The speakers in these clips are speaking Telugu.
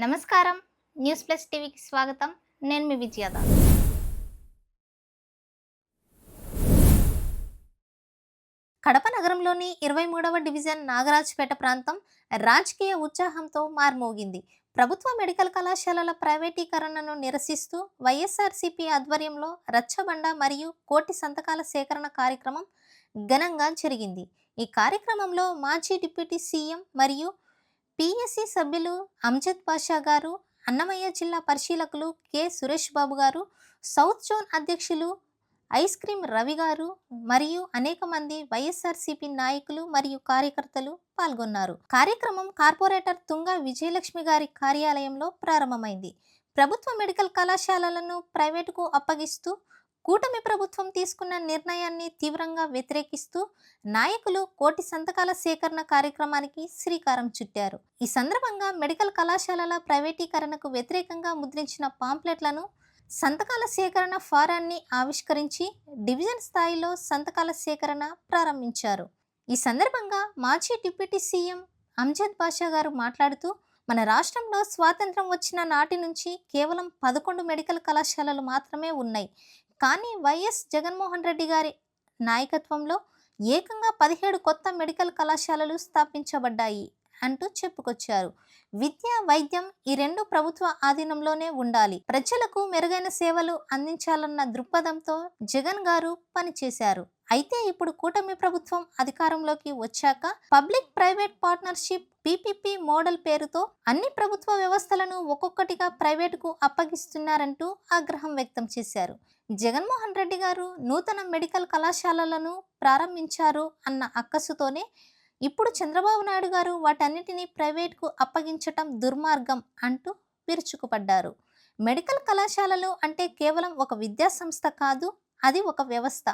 నమస్కారం. న్యూస్ ప్లస్ టీవీకి స్వాగతం. నేను మీ విజయద. కడప నగరంలోని ఇరవై మూడవ డివిజన్ నాగరాజ్పేట ప్రాంతం రాజకీయ ఉత్సాహంతో మార్మోగింది. ప్రభుత్వ మెడికల్ కళాశాలల ప్రైవేటీకరణను నిరసిస్తూ వైఎస్ఆర్సీపీ ఆధ్వర్యంలో రచ్చబండ మరియు కోటి సంతకాల సేకరణ కార్యక్రమం ఘనంగా జరిగింది. ఈ కార్యక్రమంలో మాజీ డిప్యూటీ సీఎం మరియు పిఎస్సి సభ్యులు అంజద్ పాషా గారు అన్నమయ్య జిల్లా పరిశీలకులు కె. సురేష్ బాబు గారు సౌత్ జోన్ అధ్యక్షులు ఐస్ క్రీమ్ రవి గారు మరియు అనేక మంది వైఎస్ఆర్సీపీ నాయకులు మరియు కార్యకర్తలు పాల్గొన్నారు. కార్యక్రమం కార్పొరేటర్ తుంగ విజయలక్ష్మి గారి కార్యాలయంలో ప్రారంభమైంది. ప్రభుత్వ మెడికల్ కళాశాలలను ప్రైవేటుకు అప్పగిస్తూ కూటమి ప్రభుత్వం తీసుకున్న నిర్ణయాన్ని తీవ్రంగా వ్యతిరేకిస్తూ నాయకులు కోటి సంతకాల సేకరణ కార్యక్రమానికి శ్రీకారం చుట్టారు. ఈ సందర్భంగా మెడికల్ కళాశాలల ప్రైవేటీకరణకు వ్యతిరేకంగా ముద్రించిన పాంప్లెట్లను సంతకాల సేకరణ ఫారాన్ని ఆవిష్కరించి డివిజన్ స్థాయిలో సంతకాల సేకరణ ప్రారంభించారు. ఈ సందర్భంగా మాజీ డిప్యూటీ సీఎం అంజద్ బాషా గారు మాట్లాడుతూ మన రాష్ట్రంలో స్వాతంత్రం వచ్చిన నాటి నుంచి కేవలం పదకొండు మెడికల్ కళాశాలలు మాత్రమే ఉన్నాయి. కానీ వైఎస్ జగన్మోహన్ రెడ్డి గారి నాయకత్వంలో ఏకంగా పదిహేడు కొత్త మెడికల్ కళాశాలలు స్థాపించబడ్డాయి అంటూ చెప్పుకొచ్చారు. విద్య వైద్యం ఈ రెండు ప్రభుత్వ ఆధీనంలోనే ఉండాలి. ప్రజలకు మెరుగైన సేవలు అందించాలన్న దృక్పథంతో జగన్ గారు పనిచేశారు. అయితే ఇప్పుడు కూటమి ప్రభుత్వం అధికారంలోకి వచ్చాక public private partnership PPP model పేరుతో అన్ని ప్రభుత్వ వ్యవస్థలను ఒక్కొక్కటిగా ప్రైవేటుకు అప్పగిస్తున్నారంటూ ఆగ్రహం వ్యక్తం చేశారు. జగన్మోహన్ రెడ్డి గారు నూతన మెడికల్ కళాశాలలను ప్రారంభించారు అన్న అక్కసుతోనే ఇప్పుడు చంద్రబాబు నాయుడు గారు వాటన్నిటినీ ప్రైవేట్కు అప్పగించటం దుర్మార్గం అంటూ విరుచుకుపడ్డారు. మెడికల్ కళాశాలలు అంటే కేవలం ఒక విద్యాసంస్థ కాదు అది ఒక వ్యవస్థ.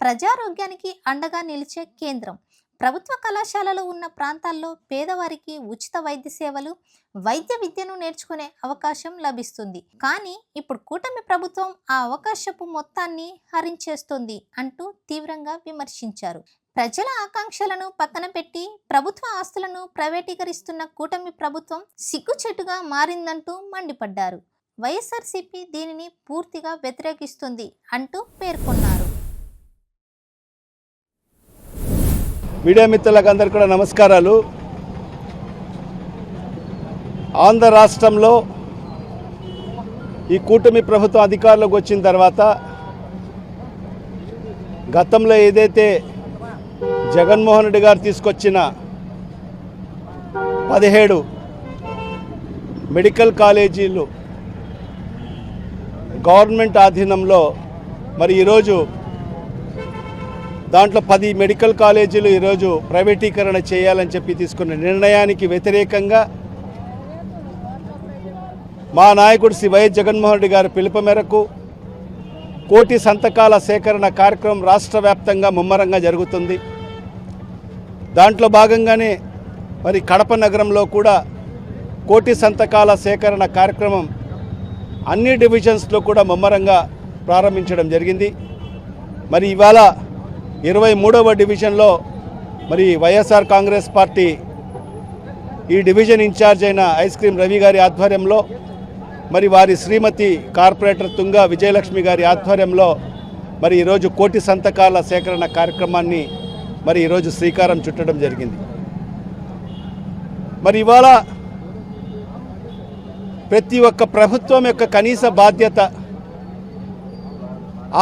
ప్రజారోగ్యానికి అండగా నిలిచే కేంద్రం. ప్రభుత్వ కళాశాలలు ఉన్న ప్రాంతాల్లో పేదవారికి ఉచిత వైద్య సేవలు వైద్య విద్యను నేర్చుకునే అవకాశం లభిస్తుంది. కానీ ఇప్పుడు కూటమి ప్రభుత్వం ఆ అవకాశపు మొత్తాన్ని హరించేస్తుంది అంటూ తీవ్రంగా విమర్శించారు. ప్రజల ఆకాంక్షలను పక్కన పెట్టి ప్రభుత్వ ఆస్తులను ప్రైవేటీకరిస్తున్న కూటమి ప్రభుత్వం సిగ్గుచెట్టుగా మారిందంటూ మండిపడ్డారు. వైఎస్ఆర్సీపీ దీనిని పూర్తిగా వ్యతిరేకిస్తుంది అంటూ పేర్కొన్నారు. మీడియా మిత్రులకు అందరికీ కూడా నమస్కారాలు. ఆంధ్ర రాష్ట్రంలో ఈ కూటమి ప్రభుత్వం అధికారంలోకి వచ్చిన తర్వాత గతంలో ఏదైతే జగన్మోహన్ రెడ్డి గారు తీసుకొచ్చిన పదిహేడు మెడికల్ కాలేజీలు గవర్నమెంట్ ఆధీనంలో మరి ఈరోజు దాంట్లో పది మెడికల్ కాలేజీలు ఈరోజు ప్రైవేటీకరణ చేయాలని చెప్పి తీసుకున్న నిర్ణయానికి వ్యతిరేకంగా మా నాయకుడు శ్రీ వైఎస్ జగన్మోహన్ రెడ్డి గారి పిలుపు మేరకు కోటి సంతకాల సేకరణ కార్యక్రమం రాష్ట్ర వ్యాప్తంగా ముమ్మరంగా జరుగుతుంది. దాంట్లో భాగంగానే మరి కడప నగరంలో కూడా కోటి సంతకాల సేకరణ కార్యక్రమం అన్ని డివిజన్స్లో కూడా ముమ్మరంగా ప్రారంభించడం జరిగింది. మరి ఇవాళ ఇరవై మూడవ డివిజన్లో మరి వైఎస్ఆర్ కాంగ్రెస్ పార్టీ ఈ డివిజన్ ఇన్ఛార్జ్ అయిన ఐస్ క్రీమ్ రవి గారి ఆధ్వర్యంలో మరి వారి శ్రీమతి కార్పొరేటర్ తుంగ విజయలక్ష్మి గారి ఆధ్వర్యంలో మరి ఈరోజు కోటి సంతకాల సేకరణ కార్యక్రమాన్ని మరి ఈరోజు శ్రీకారం చుట్టడం జరిగింది. మరి ఇవాళ ప్రతి ఒక్క ప్రభుత్వం యొక్క కనీస బాధ్యత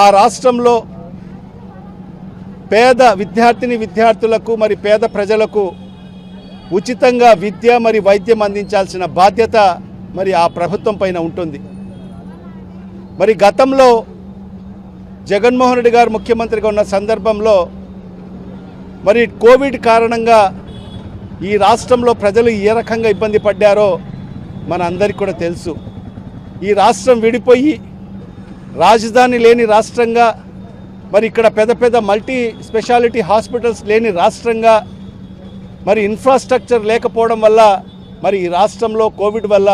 ఆ రాష్ట్రంలో పేద విద్యార్థిని విద్యార్థులకు మరి పేద ప్రజలకు ఉచితంగా విద్య మరి వైద్యం అందించాల్సిన బాధ్యత మరి ఆ ప్రభుత్వం పైన ఉంటుంది. మరి గతంలో జగన్మోహన్ రెడ్డి గారు ముఖ్యమంత్రిగా ఉన్న సందర్భంలో మరి కోవిడ్ కారణంగా ఈ రాష్ట్రంలో ప్రజలు ఏ రకంగా ఇబ్బంది పడ్డారో మన అందరికీ కూడా తెలుసు. ఈ రాష్ట్రం విడిపోయి రాజధాని లేని రాష్ట్రంగా మరి ఇక్కడ పెద్ద పెద్ద మల్టీ స్పెషాలిటీ హాస్పిటల్స్ లేని రాష్ట్రంగా మరి ఇన్ఫ్రాస్ట్రక్చర్ లేకపోవడం వల్ల మరి ఈ రాష్ట్రంలో కోవిడ్ వల్ల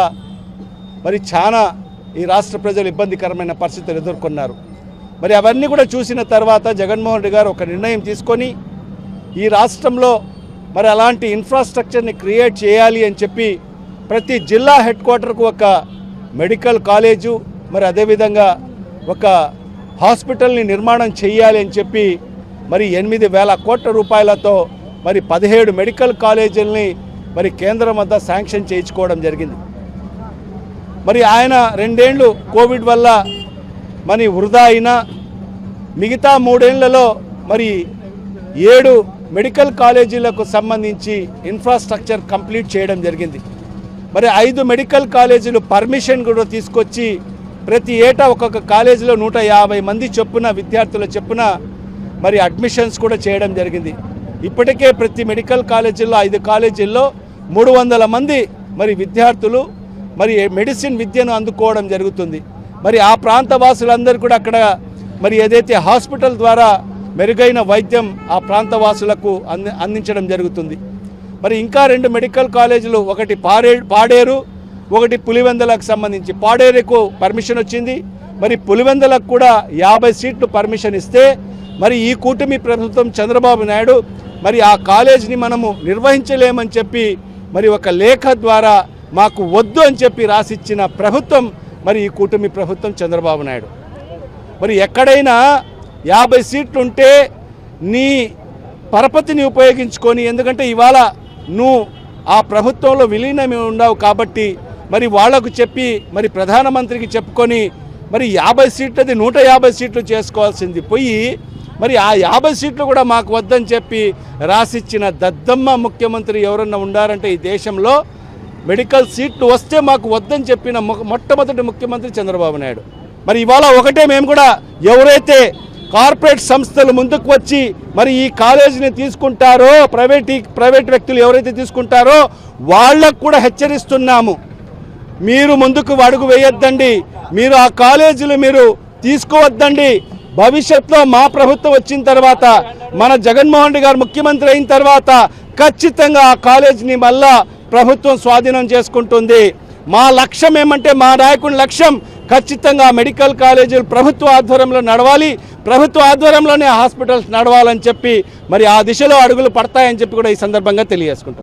మరి చాలా ఈ రాష్ట్ర ప్రజలు ఇబ్బందికరమైన పరిస్థితులు ఎదుర్కొన్నారు. మరి అవన్నీ కూడా చూసిన తర్వాత జగన్మోహన్ రెడ్డి గారు ఒక నిర్ణయం తీసుకొని ఈ రాష్ట్రంలో మరి అలాంటి ఇన్ఫ్రాస్ట్రక్చర్ని క్రియేట్ చేయాలి అని చెప్పి ప్రతి జిల్లా హెడ్ క్వార్టర్కు ఒక మెడికల్ కాలేజు మరి అదేవిధంగా ఒక హాస్పిటల్ని నిర్మాణం చేయాలి అని చెప్పి మరి ఎనిమిది వేల కోట్ల రూపాయలతో మరి పదిహేడు మెడికల్ కాలేజీలని మరి కేంద్రం వద్ద శాంక్షన్ చేయించుకోవడం జరిగింది. మరి ఆయన రెండేళ్ళు కోవిడ్ వల్ల మరి వృధా అయినా మిగతా మూడేళ్ళలో మరి ఏడు మెడికల్ కాలేజీలకు సంబంధించి ఇన్ఫ్రాస్ట్రక్చర్ కంప్లీట్ చేయడం జరిగింది. మరి ఐదు మెడికల్ కాలేజీలు పర్మిషన్ కూడా తీసుకొచ్చి ప్రతి ఏటా ఒక్కొక్క కాలేజీలో నూట యాభై మంది చొప్పున విద్యార్థుల చొప్పున మరి అడ్మిషన్స్ కూడా చేయడం జరిగింది. ఇప్పటికే ప్రతి మెడికల్ కాలేజీల్లో ఐదు కాలేజీల్లో మూడు వందల మంది మరి విద్యార్థులు మరి మెడిసిన్ విద్యను అందుకోవడం జరుగుతుంది. మరి ఆ ప్రాంత వాసులందరూ కూడా అక్కడ మరి ఏదైతే హాస్పిటల్ ద్వారా మెరుగైన వైద్యం ఆ ప్రాంత వాసులకు అంది అందించడం జరుగుతుంది. మరి ఇంకా రెండు మెడికల్ కాలేజీలు ఒకటి పాడే పాడేరు ఒకటి పులివెందలకు సంబంధించి పాడేరుకు పర్మిషన్ వచ్చింది. మరి పులివెందలకు కూడా యాభై సీట్లు పర్మిషన్ ఇస్తే మరి ఈ కూటమి ప్రభుత్వం చంద్రబాబు నాయుడు మరి ఆ కాలేజీని మనము నిర్వహించలేమని చెప్పి మరి ఒక లేఖ ద్వారా మాకు వద్దు అని చెప్పి రాసిచ్చిన ప్రభుత్వం మరి ఈ కూటమి ప్రభుత్వం చంద్రబాబు నాయుడు. మరి ఎక్కడైనా యాభై సీట్లు ఉంటే నీ పరపతిని ఉపయోగించుకొని ఎందుకంటే ఇవాళ నువ్వు ఆ ప్రభుత్వంలో విలీనమే ఉండవు కాబట్టి మరి వాళ్ళకు చెప్పి మరి ప్రధానమంత్రికి చెప్పుకొని మరి యాభై సీట్లది నూట యాభై సీట్లు చేసుకోవాల్సింది పోయి మరి ఆ యాభై సీట్లు కూడా మాకు వద్దని చెప్పి రాసిచ్చిన దద్దమ్మ ముఖ్యమంత్రి ఎవరన్నా ఉండారంటే ఈ దేశంలో మెడికల్ సీట్లు వస్తే మాకు వద్దని చెప్పిన మొట్టమొదటి ముఖ్యమంత్రి చంద్రబాబు నాయుడు. మరి ఇవాళ ఒకటే మేము కూడా ఎవరైతే కార్పొరేట్ సంస్థలు ముందుకు వచ్చి మరి ఈ కాలేజీని తీసుకుంటారో ప్రైవేట్ ప్రైవేట్ వ్యక్తులు ఎవరైతే తీసుకుంటారో వాళ్ళకు కూడా హెచ్చరిస్తున్నాము. మీరు ముందుకు అడుగు వేయొద్దండి. మీరు ఆ కాలేజీలు మీరు తీసుకోవద్దండి. భవిష్యత్తులో మా ప్రభుత్వం వచ్చిన తర్వాత మన జగన్మోహన్ రెడ్డి గారు ముఖ్యమంత్రి అయిన తర్వాత ఖచ్చితంగా ఆ కాలేజీని మళ్ళా ప్రభుత్వం స్వాధీనం చేసుకుంటుంది. మా లక్ష్యం ఏమంటే మా నాయకుని లక్ష్యం ఖచ్చితంగా మెడికల్ కాలేజీలు ప్రభుత్వ ఆధ్వర్యంలో నడవాలి. ప్రభుత్వ ఆధ్వర్యంలోనే హాస్పిటల్స్ నడవాలని చెప్పి మరి ఆ దిశలో అడుగులు పడతాయని చెప్పి కూడా ఈ సందర్భంగా తెలియజేసుకుంటాం